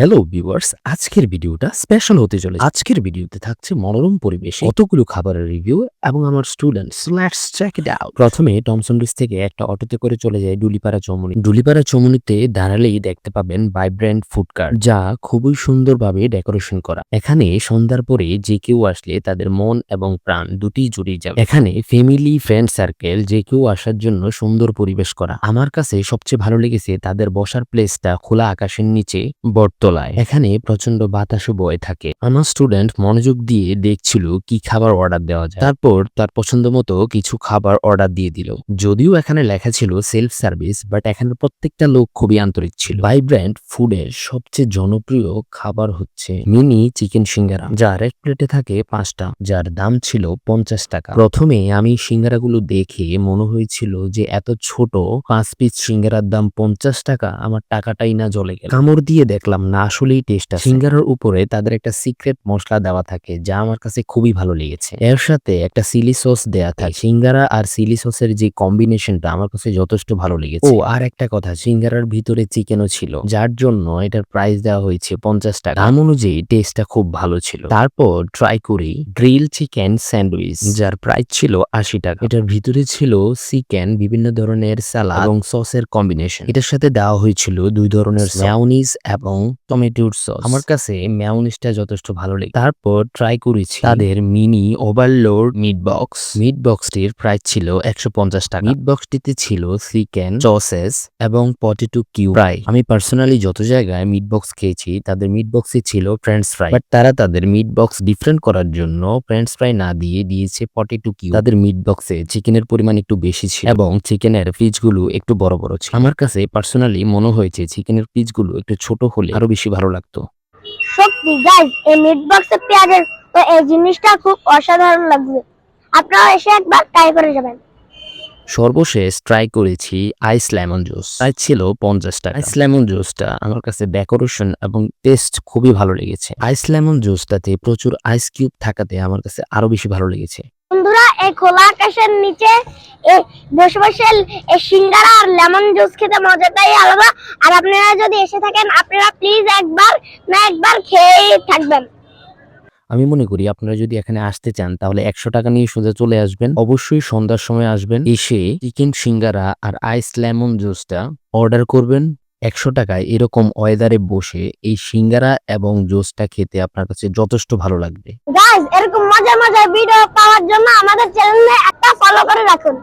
Hello viewers আজকের ভিডিওটা special হতে চলেছে। আজকের ভিডিওতে থাকছে মনোরম পরিবেশে কতগুলো খাবারের রিভিউ এবং আমার students let's check it out প্রথমে টমসন ব্রিজ থেকে একটা অটোতে করে চলে যায় ডুলিপাড়া চমুনি। ডুলিপাড়া চমুনিতে দাঁড়ালেই দেখতে পাবেন ভাইব্র্যান্ট ফুড কার্ট যা খুবই সুন্দরভাবে ডেকোরেশন করা। এখানে সন্ধ্যার পরে যে কেউ আসলে তাদের মন এবং প্রাণ দুটি জুড়িয়ে যাবে। এখানে ফ্যামিলি ফ্রেন্ড সার্কেল যে কেউ আসার জন্য সুন্দর পরিবেশ করা। আমার কাছে সবচেয়ে ভালো লেগেছে তাদের বসার প্লেসটা খোলা আকাশের নিচে বটতলায় এখানে প্রচণ্ড বাতাসও বয়ে থাকে। আমার স্টুডেন্ট মনোযোগ দিয়ে দেখছিল কি খাবার অর্ডার দেওয়া যায়। তারপর তার পছন্দ মতো কিছু খাবার অর্ডার দিয়ে দিল। যদিও এখানে লেখা ছিল সেলফ সার্ভিস বাট এখানে প্রত্যেকটা লোক খুবই আন্তরিক ছিল। ভাইব্র্যান্ট ফুডের সবচেয়ে জনপ্রিয় খাবার হচ্ছে মিনি চিকেন সিঙ্গারা যা এক প্লেটে থাকে পাঁচটা, যার দাম ছিল পঞ্চাশ টাকা। প্রথমে আমি সিঙ্গারাগুলো দেখে মনে হয়েছিল যে এত ছোট, পাঁচ পিস সিঙ্গারার দাম পঞ্চাশ টাকা, আমার টাকাটাই না জলে গেল। কামড় দিয়ে দেখলাম, না আসলেই টেস্ট আছে। সিঙ্গারার উপরে তাদের একটা সিক্রেট মশলা দেওয়া থাকে যা আমার কাছে খুবই ভালো লেগেছে। এর সাথে একটা সিলি সস দেয়া থাকে। সিঙ্গারা আর সিলি সসের যে কম্বিনেশনটা আমার কাছে যথেষ্ট ভালো লেগেছে। ও আর একটা কথা সিঙ্গারার ভিতরে চিকেনও ছিল যার জন্য এটার প্রাইস দেওয়া হয়েছে পঞ্চাশ টাকা। দাম অনুযায়ী টেস্টটা খুব ভালো ছিল। তারপর ট্রাই করি গ্রিল চিকেন স্যান্ডউইচ যার প্রাইস ছিল আশি টাকা। এটার ভিতরে ছিল চিকেন বিভিন্ন ধরনের সালাদ এবং সসের কম্বিনেশন এটার সাথে দেওয়া হয়েছিল দুই ধরনের ম্যাওনিজ এবং টমেটোর সস। আমার কাছে ম্যাওনিজটা যথেষ্ট ভালো লেগে তারপর ট্রাই করেছি তাদের mini overload meat box meat বক্সটির price ছিল একশো পঞ্চাশ টাকা। মিট বক্সটিতে ছিল চিকেন সসেস এবং পটেটো কিউ ফ্রাই আমি পার্সোনালি যত জায়গায় মিট বক্স খেয়েছি তাদের মিট বক্সে ছিল ফ্রেঞ্চ ফ্রাই বাট তারা তাদের মিট বক্স ডিফারেন্ট করার জন্য ফ্রেঞ্চ ফ্রাই না দিয়ে দিয়েছে পটেটো কিউ তাদের মিট বক্সে চিকেনের পরিমাণ একটু বেশি ছিল। এবং চিকেনের পিসগুলো একটু বড় বড় ছিল। আমার কাছে পার্সোনালি মনে হয়েছে চিকেনের পিসগুলো একটু ছোট হলে আরও বেশি ভালো লাগতো। সত্যি গাইজ এই মিট বক্সে পেঁয়াজের তো এই জিনিসটা খুব অসাধারণ লাগছে। আপনারা এসে একবার ট্রাই করে যাবেন। সর্বশেষ ট্রাই করেছি আইস লেমন জুস প্রাইস ছিল পঞ্চাশ টাকা। আইস লেমন জুসটা আমার কাছে ডেকোরেশন এবং টেস্ট খুবই ভালো লেগেছে। আইস লেমন জুসটাতে প্রচুর আইস কিউব থাকাতে আমার কাছে আরও বেশি ভালো লেগেছে। বন্ধুরা, এই খোলা আকাশের নিচে বসে বসে সিঙ্গারা আর লেমন জুস খেতে মজাটাই আলাদা। আর আপনারা যদি এসে থাকেন, আপনারা প্লিজ একবার না একবার খেয়ে থাকবেন। আমি মনে করি আপনারা যদি এখানে আসতে চান, তাহলে একশো টাকা নিয়ে সোজা চলে আসবেন। অবশ্যই সন্ধ্যার সময় আসবেন। এসে চিকেন সিঙ্গারা আর আইস লেমন জুসটা অর্ডার করবেন। একশো টাকায় এরকম ওয়েদারে বসে এই সিঙ্গারা এবং জোসটা খেতে আপনার কাছে যথেষ্ট ভালো লাগবে। এরকম মজার মজার ভিডিও পাওয়ার জন্য আমাদের চ্যানেলে একটা ফলো করে রাখুন।